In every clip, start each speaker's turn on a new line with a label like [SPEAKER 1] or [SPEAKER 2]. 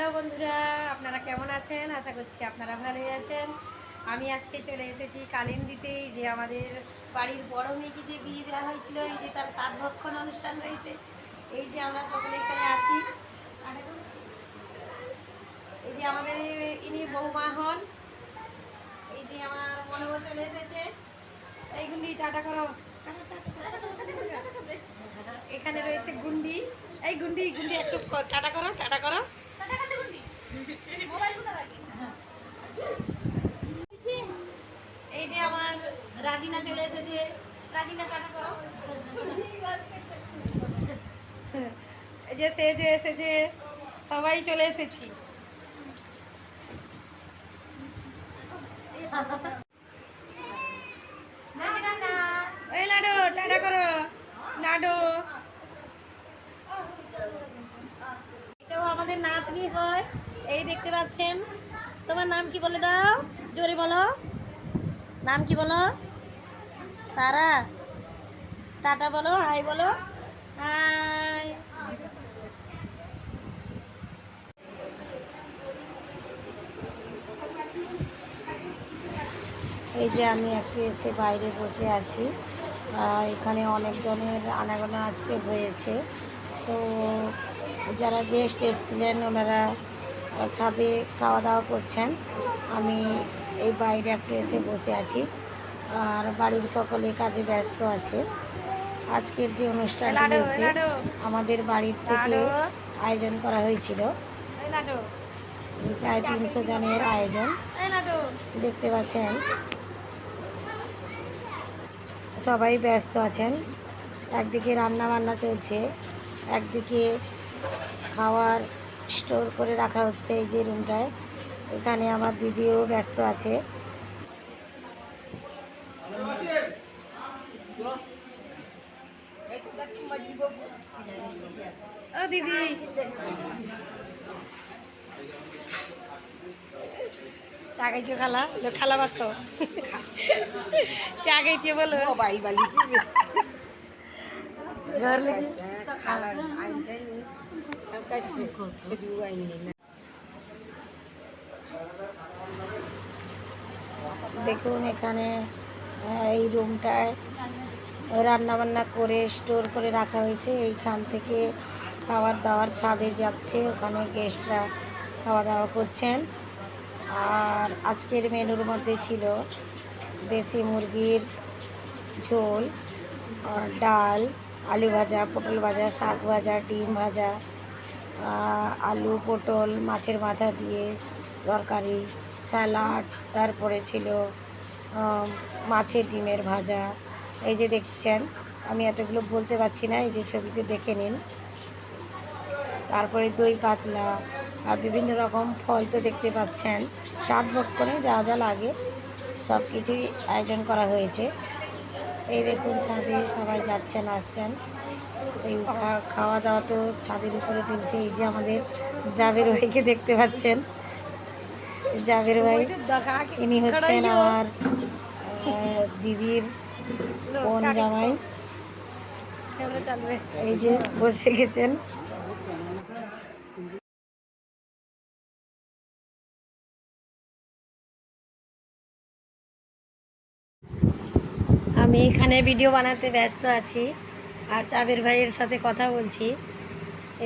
[SPEAKER 1] Hello বন্ধুরা, আপনারা কেমন আছেন? আশা করছি আপনারা ভালোই আছেন। আমি আজকে চলে এসেছি কালিন্দিতেই যে আমাদের বাড়ির বড় মেয়েকে যে বিয়ে দেওয়া হয়েছিল, এই যে তার সাত ভক্ষণ অনুষ্ঠান রয়েছে। এই যে আমরা সকলে এখানে আছি। এই যে আমাদের ইনি বৌমা হন। এই যে আমার মনেও চলে এসেছে। এই গুন্ডি, টাটা করো। এখানে রয়েছে গুন্ডি। এই গুন্ডি গুন্ডি একটু টাটা করো টাটা করো। এই যে আমার রাজিনা চলে এসেছে। রাজিনা টাটা করো। যে সে যে সবাই চলে এসেছি এই লাডো টাটা করো লাডো এটাও আমাদের নাতনি হয় এই দেখতে পাচ্ছেন? তোমার নাম কি বলে দাও? জোরে বলো। নাম কি বলো? সারা। টাটা বলো, হাই বলো। হাই। এই যে আমি একটু এসে বাইরে বসে আছি। এখানে অনেকজনের আনাগোনা আজকে হয়েছে। তো যারা গেস্ট এসেছিলেন, ওনারা ছাদে খাওয়া দাওয়া করছেন। আমি এই বাইরে একটু এসে বসে আছি। আর বাড়ির সকলে কাজে ব্যস্ত আছে। আজকের যে অনুষ্ঠানটি হয়েছে আমাদের বাড়ির থেকে আয়োজন করা হয়েছিল। প্রায় তিনশো জনের আয়োজন। দেখতে পাচ্ছেন সবাই ব্যস্ত আছেন। একদিকে রান্না বান্না চলছে একদিকে খাওয়ার স্টোর করে রাখা হচ্ছে এই যে রুমটায়। এখানে আমার দিদিও ব্যস্ত আছে। ও দিদি। চা খাইছো খালা? খালা তো চা বলো।
[SPEAKER 2] বাই বালি
[SPEAKER 1] ঘর লেগে
[SPEAKER 2] খালা
[SPEAKER 1] দেখুন এখানে এই রুমটায় রান্না বান্না করে, স্টোর করে রাখা হয়েছে। এইখান থেকে খাবার দাবার ছাদে যাচ্ছে। ওখানে গেস্টরা খাওয়া দাওয়া করছেন। আর আজকের মেনুর মধ্যে ছিল দেশি মুরগির ঝোল ডাল, আলু ভাজা, পটল ভাজা, শাক ভাজা, ডিম ভাজা আলু, পটল, মাছের মাথা দিয়ে তরকারি, স্যালাড, তারপরে ছিল মাছের ডিমের ভাজা। এই যে দেখছেন, আমি এতগুলো বলতে পারছি না, এই যে ছবিতে দেখে নিন। তারপরে দই কাতলা, আর বিভিন্ন রকম ফল তো দেখতে পাচ্ছেন। সাত ভক্ষণে যা যা লাগে সব কিছুই আয়োজন করা হয়েছে। এই দেখুন ছাদে সবাই যাচ্ছেন, আসছেন। এই খাওয়া দাওয়া তো ছাদের উপরে চলছে, এই যে আমাদের জাবের ভাইকে দেখতে পাচ্ছেন। জাবের ভাই, ইনি হচ্ছেন আমার দিদির বোন জামাই। এই যে বসে গেছেন। আমি এখানে ভিডিও বানাতে ব্যস্ত আছি। আর চাবির ভাইয়ের সাথে কথা বলছি।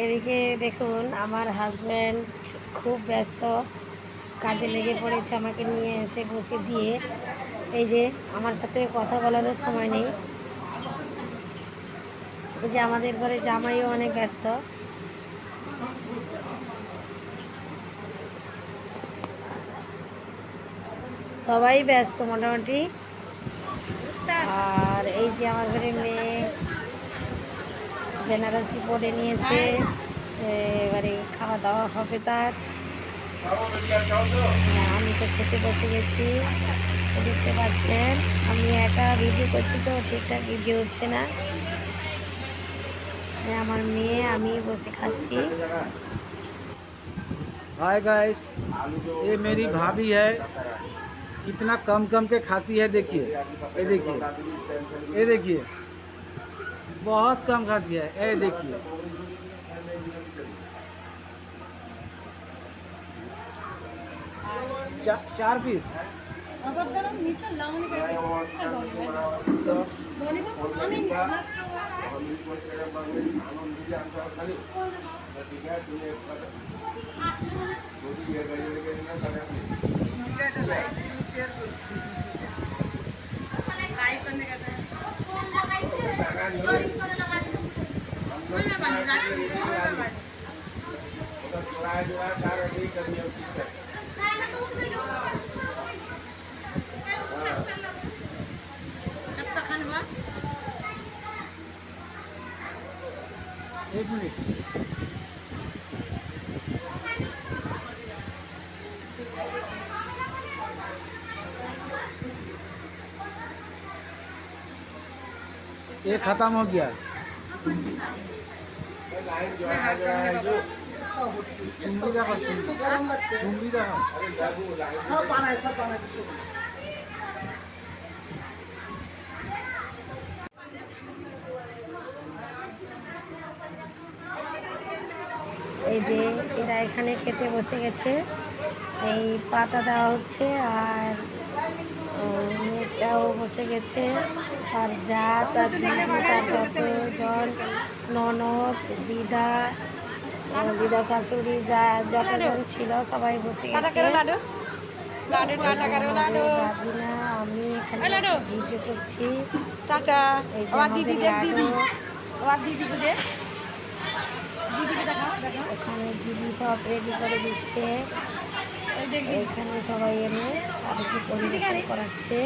[SPEAKER 1] এদিকে দেখুন, আমার হাজব্যান্ড খুব ব্যস্ত, কাজে লেগে পড়েছে আমাকে নিয়ে এসে বসে দিয়ে। এই যে, আমার সাথে কথা বলারও সময় নেই। এই যে আমাদের ঘরে জামাইও অনেক ব্যস্ত। সবাই ব্যস্ত মোটামুটি। আর এই যে আমার ঘরে মেয়ে বেনারসি পরে নিয়েছে এবারে খাওয়া দাওয়া হবে তার হ্যাঁ, আমি তো খেতে বসে গেছি দেখতে পাচ্ছেন আমি একা ভিডিও করছি তো ঠিকঠাক ভিডিও হচ্ছে না হ্যাঁ, আমার মেয়ে আমি বসে খাচ্ছি
[SPEAKER 3] हाय गाइस ये मेरी भाभी है कितना कम कम के खाती है देखिए ये देखिए ये देखिए बहुत कम खाती है। ये देखिए। चा, चार पीस। तो एक ये खत्म हो गया चुंबी देखो चुंबी चुंबी देखो
[SPEAKER 1] এই যে এরা এখানে খেতে বসে গেছে। এই পাতা দেওয়া হচ্ছে আর মেয়েটাও বসে গেছে। আর যা তার দিদি তার যতজন ননদ দিদা দিদা শাশুড়ি যা যতজন ছিল সবাই বসে গেছে। আমি এখানে ভিডিও করছি।
[SPEAKER 2] টাটা।
[SPEAKER 1] যে
[SPEAKER 2] দিদি দিদি।
[SPEAKER 1] ওখানে দিদি সব রেডি করে দিচ্ছে। এখানে সবাই এনে তাদেরকে পরিবেশন করাচ্ছে।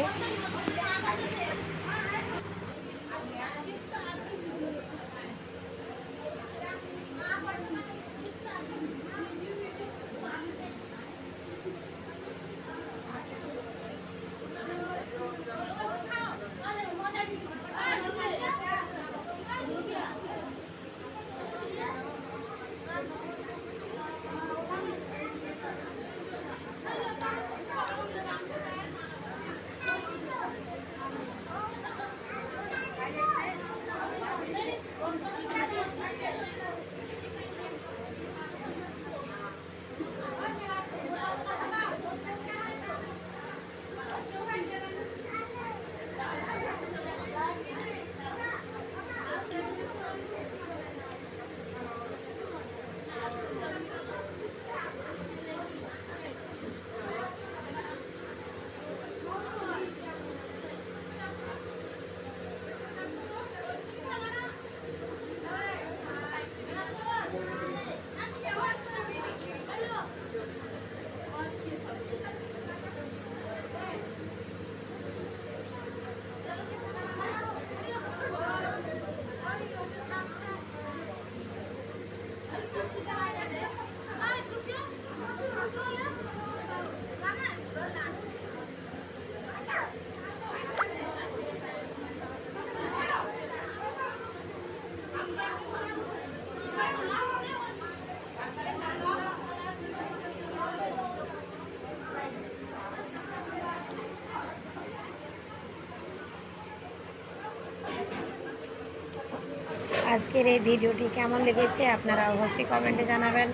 [SPEAKER 1] আজকের এই ভিডিওটি কেমন লেগেছে আপনারা অবশ্যই কমেন্টে জানাবেন।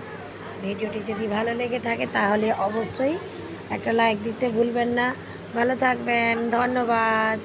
[SPEAKER 1] ভিডিওটি যদি ভালো লেগে থাকে তাহলে অবশ্যই একটা লাইক দিতে ভুলবেন না। ভালো থাকবেন, ধন্যবাদ।